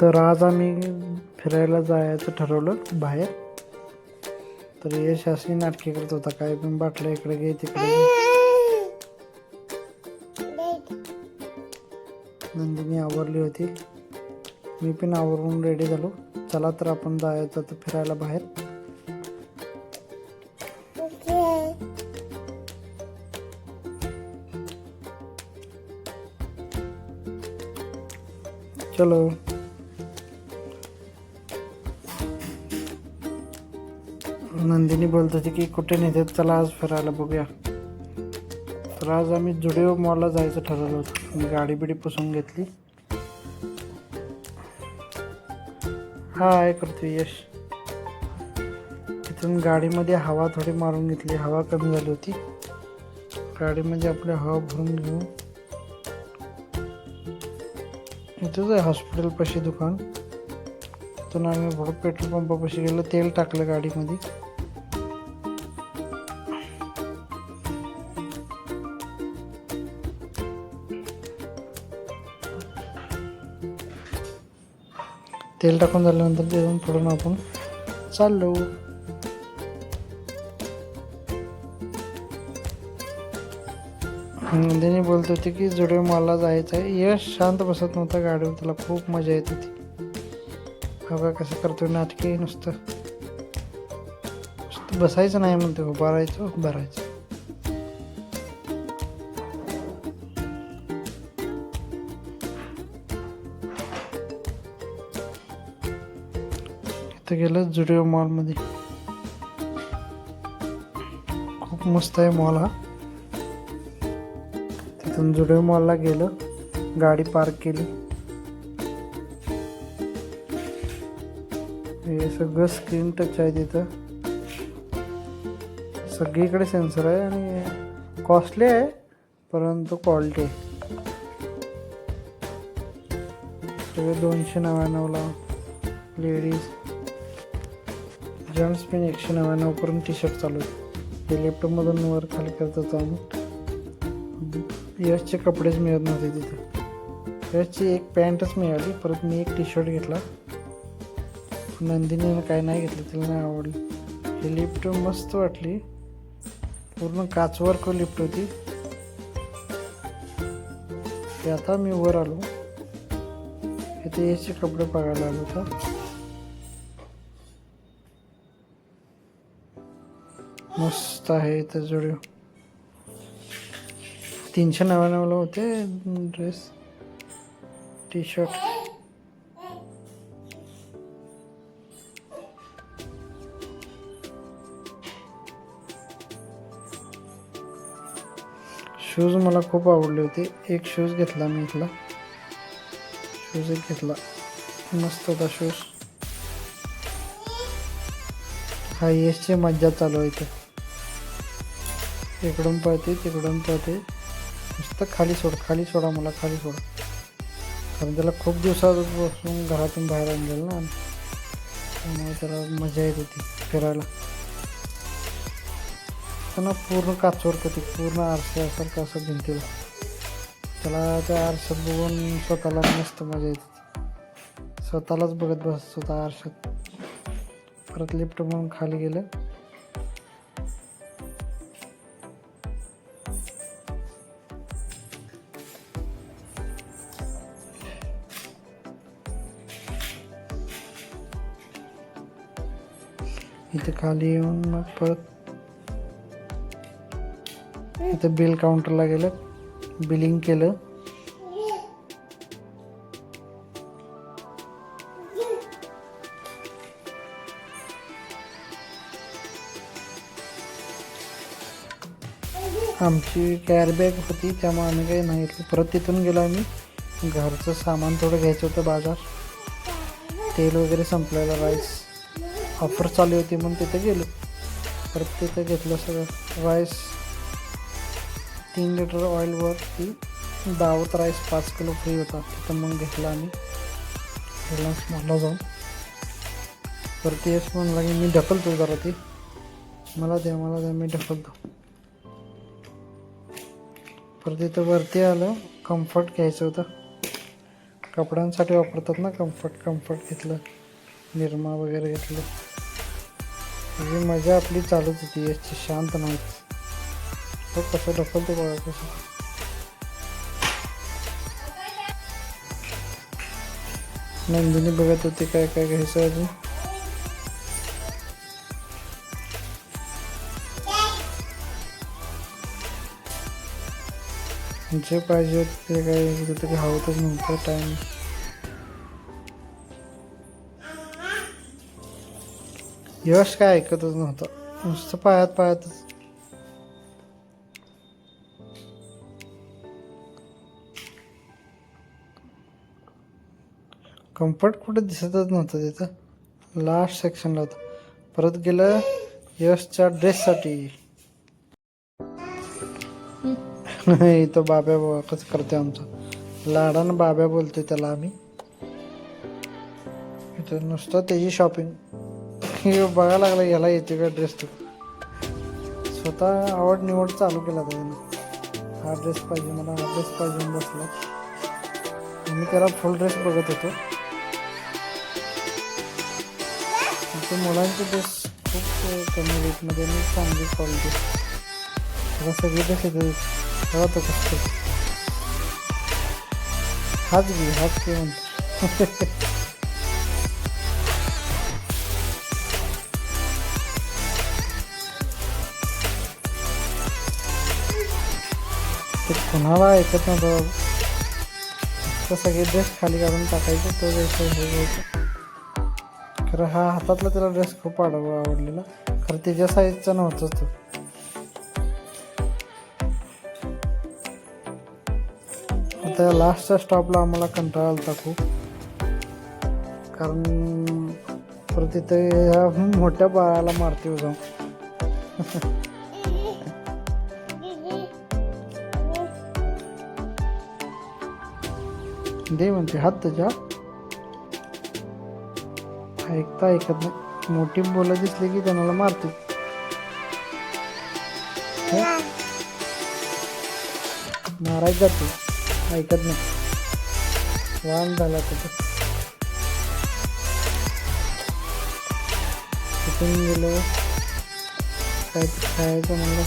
तर आज आम्ही फिरायला जायचं ठरवलं बाहेर. तर यश अशी नाटके करत होता काय पण बाटल्या इकडे घे तिकडे नंदिनी आवरली होती. मी पण आवरून रेडी झालो. चला तर आपण जायचं तर फिरायला बाहेर. चलो. नंदिनी बोलत होती की कुठे नेतात चला आज फिरायला बघूया. तर आज आम्ही जुडिओ मॉलला जायचं ठरवलं होतं. मी गाडी बिडी पुसून घेतली. हा आहे करतो यश. तिथून गाडीमध्ये हवा थोडी मारून घेतली. हवा कमी झाली होती. गाडीमध्ये आपली हवा भरून घेऊन इथंच आहे हॉस्पिटलपाशी दुकान. तिथून आम्ही पेट्रोल पंपापाशी गेलो. तेल टाकलं गाडीमध्ये. तेल टाकून झाल्यानंतर तिथून पुढून आपण चाललो. नंदिनी बोलत होती की जुडिओ मला जायचं आहे. यश शांत बसत नव्हता गाडीवर. त्याला खूप मजा येत होती. बघा कसं करतो नाटके नुसतं. नुसतं बसायचं नाही म्हणतो उभा राहायचं उभं राहायचं. तिथं गेलं जुडिओ मॉलमध्ये. खूप मस्त आहे मॉल हा. तिथून जुडिओ मॉलला गेलं गाडी पार्क केली. हे सगळं स्क्रीन टच आहे तिथं. सगळीकडे सेन्सर आहे आणि कॉस्टली आहे परंतु क्वालिटी आहे. सगळे दोनशे नव्याण्णवला लेडीज. जेंट्स पिन एकशे नव्याण्णव टी शर्ट चालू आहे. ते लॅपटॉपमधून वर खाली करत होतो आम्ही. यशचे कपडेच मिळत नव्हते तिथं. यशची एक पॅन्टच मिळाली परत मी एक टी शर्ट घेतला. नंदिनीनं काय नाही घेतलं तिला नाही आवडली. ही लिफ्ट मस्त वाटली. पूर्ण काचवर लिफ्ट होती. ते आता मी वर आलो. इथे याचे कपडे बघायला आलो होता मस्त आहे इथं जोडिओ तीनशे नव्याण्णवला होते ड्रेस टी शर्ट शूज मला खूप आवडले होते. एक शूज घेतला मी इथला. शूज एक घेतला. मस्त होता शूज हा येसची मज्जा चालू आहे इथे. इकडून पळते तिकडून पळते नुसतं खाली सोड खाली सोडा मला खाली सोडा. कारण त्याला खूप दिवसापासून घरातून बाहेर आणलेलं ना. त्यामुळे त्याला मजा येत होती फिरायला. त्यांना पूर्ण काचवर होती पूर्ण आरशासारखं असं भिंतीला. त्याला त्या आरशात बघून स्वतःला मस्त मजा येत होती. स्वतःलाच बघत बसत होता आरशात. परत लिफ्ट म्हणून खाली गेलं. इथे खाली येऊन मग परत इथे बिल काउंटरला गेलं. बिलिंग केलं. आमची कॅरबॅग होती त्यामुळे आम्ही काही नाही घेतलं. परत तिथून गेलो आम्ही. घरचं सामान थोडं घ्यायचं होतं बाजार. तेल वगैरे संपलेलं राईस ऑफर चालू होती म्हणून तिथं गेलो. परत तिथं घेतलं सगळं. राईस तीन लिटर ऑइलवरती दावत राईस पाच किलो फ्री होता. तिथं मग घेतला आम्ही. रिलायन्स मॉलला जाऊन. परत येस म्हणला की मी ढकलतो जरा ती. मला द्या मला द्या मी ढकलतो परत तिथं वरती आलं कम्फर्ट घ्यायचं होतं. कपड्यांसाठी वापरतात ना कम्फर्ट कम्फर्ट घेतलं. निरमा वगैरे घेतलं. म्हणजे मजा आपली चालूच होती याची शांत नाहीच. तो कसं ढकलतो बघा कसं. नंदिनी बघत होती काय काय घ्यायचं अजून. जे पाहिजे ते काय तिथे हवतच नव्हतं टाइम यश काय ऐकतच नव्हतं. नुसतं पायात पायातच कम्फर्ट कुठे दिसतच नव्हतं तिथं. लास्ट सेक्शनला होतं. परत गेलं यशच्या ड्रेससाठी नाही तो बाब्या बघा कसं करते आमचा. लाडानं बाब्या बोलतोय त्याला आम्ही. नुसतं त्याची शॉपिंग हे बघायला लागला याला येते का ड्रेस तो स्वतः आवड निवड चालू केला त्याने. हा ड्रेस पाहिजे मला हा ड्रेस पाहिजे बसला. मी त्याला फुल ड्रेस बघत होतो. ते मुलांचे ड्रेस खूप कमी रेटमध्ये आणि चांगली क्वालिटी त्याला सगळे ड्रेस येते तेव्हा तो कसं हाच घे हाच घे म्हणतो. कुणाला ऐकत नव्हतं तर सगळे ड्रेस खाली काढून टाकायचे तो ड्रेस हे घ्यायचं खरं हा हातातला त्याला ड्रेस खूप आड आवडलेला. खरं त्याच्या साईजचा नव्हताच तो. आता लास्टच्या स्टॉपला आम्हाला कंटाळा आलता खूप. कारण परत तिथे ह्या मोठ्या बाळाला मारते हो जाऊन. दे म्हणते हात तुझ्या ऐकता ऐकत नाही मोठी बोला दिसली की त्यांना मारते। मारायच मारायचं जाते ऐकत नाही। वाण झाला तिथं तिथून गेलो काय खायचं म्हणलं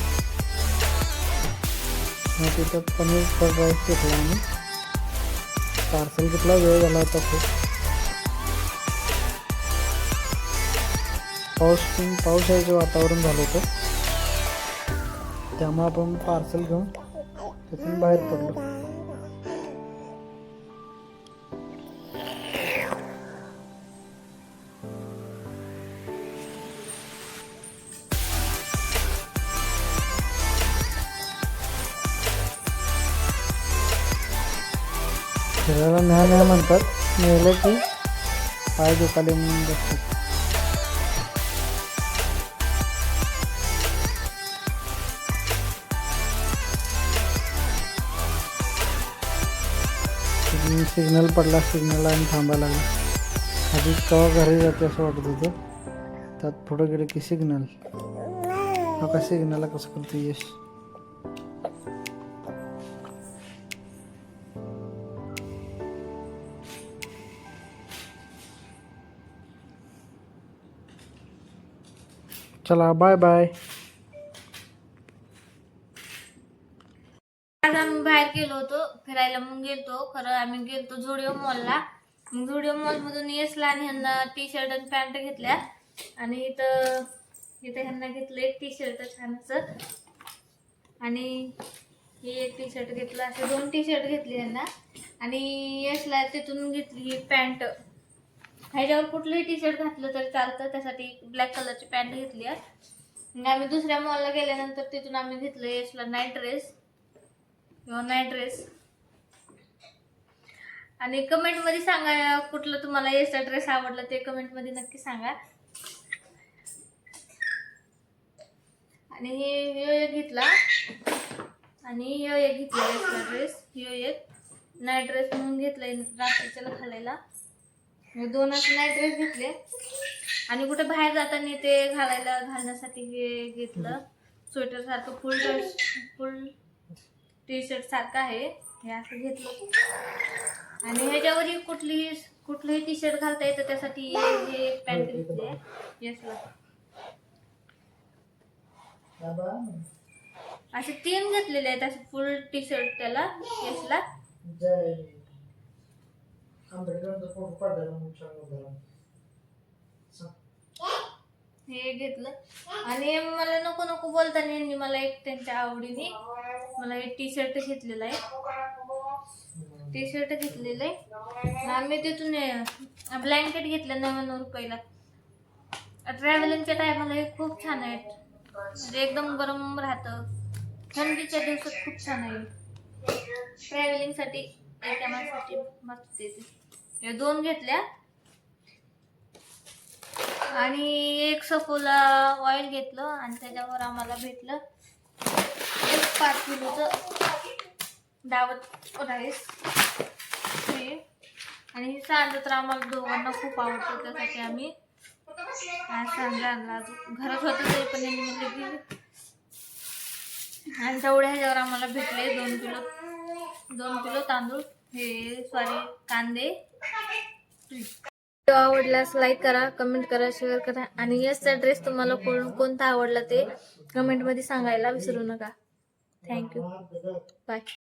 मग तिथं पनीर फ्राईड राईस घेतला आम्ही पार्सल घेतला वेळ झाला होता खूप पाऊस पण वातावरण झालं होतं. त्यामुळे आपण पार्सल घेऊन तिथून बाहेर पडलो. फिरायला न्या न्या म्हणतात. नेलं की पाय दुखाले म्हणून बसतात. सिग्नल पडला सिग्नल आणि थांबा लागला. आधी केव्हा घरी जाते असं वाटत होतं. त्यात पुढं गेलं की सिग्नल का सिग्नलला कसं करतो यश? चला बाय बाय आज आम्ही बाहेर गेलो होतो फिरायला मग गेलतो. खरं आम्ही गेलतो झुडिओ मॉलला मग झुडिओ मॉल मधून येसला आणि ह्यांना टी शर्ट आणि पॅन्ट घेतल्या. आणि इथं इथं ह्यांना घेतलं एक टी शर्ट छानच आणि हे एक टी शर्ट घेतलं असे दोन टी शर्ट घेतली ह्यांना. आणि यशला तिथून घेतली ही पॅन्ट ह्याच्यावर कुठलंही टी शर्ट घातलं तरी चालतं. त्यासाठी ब्लॅक कलरची पॅन्ट घेतली आहे. आम्ही दुसऱ्या मॉलला गेल्यानंतर तिथून आम्ही घेतलं यशला नाईट ड्रेस किंवा नाईट ड्रेस आणि कमेंटमध्ये सांगा कुठलं तुम्हाला यशला ड्रेस आवडला ते कमेंटमध्ये नक्की सांगा. आणि हे यो एक घेतला. आणि यो एक घेतला येसचा ड्रेस यो एक. नाईट ड्रेस म्हणून घेतलाय रात्रीच्याला घालायला हे दोन असे नाईट ड्रेस घेतले. आणि कुठे बाहेर जाताना ते घालायला घालण्यासाठी हे घेतलं. स्वेटर सारखं full dress full T shirt सारखं आहे. हे असं घेतलं. आणि ह्याच्यावरही कुठलीही कुठलंही टी शर्ट घालता येतं त्यासाठी हे पॅन्ट घेतली येसला असे तीन घेतलेले आहेत असे फुल टी शर्ट त्याला येसला आंबेडकरांचा फोटो काढायला म्हणून सांगितलं. हे घेतलं. आणि मला नको नको बोलताना यांनी मला एक त्यांच्या आवडीने मला एक टी शर्ट घेतलेला आहे. टी शर्ट घेतलेलं आहे. आम्ही तिथून ब्लँकेट घेतलं नव्याण्णव रुपयाला. ट्रॅव्हलिंगच्या टायमाला हे खूप छान आहेत. म्हणजे एकदम गरम राहतं. थंडीच्या दिवसात खूप छान आहे. ट्रॅव्हलिंगसाठी एका मस्त येते हे दोन घेतल्या. आणि एक सफोला ऑइल घेतलं आणि त्याच्यावर आम्हाला भेटलं एक पाच किलोचं दावत राईस. हे. आणि हे सांडं तर आम्हाला दोघांना खूप आवडतं त्यासाठी आम्ही. आज सांडलं आणला घरात होतं तरी पण यांनी म्हणले की आणि तेवढ्या ह्याच्यावर आम्हाला भेटले दोन किलो. दोन किलो तांदूळ. हे सॉरी कांदे. व्हिडिओ आवडल्यास लाईक करा कमेंट करा शेअर करा आणि यसचा ड्रेस तुम्हाला कोण कोणता आवडला ते कमेंटमध्ये सांगायला विसरू नका. Thank you bye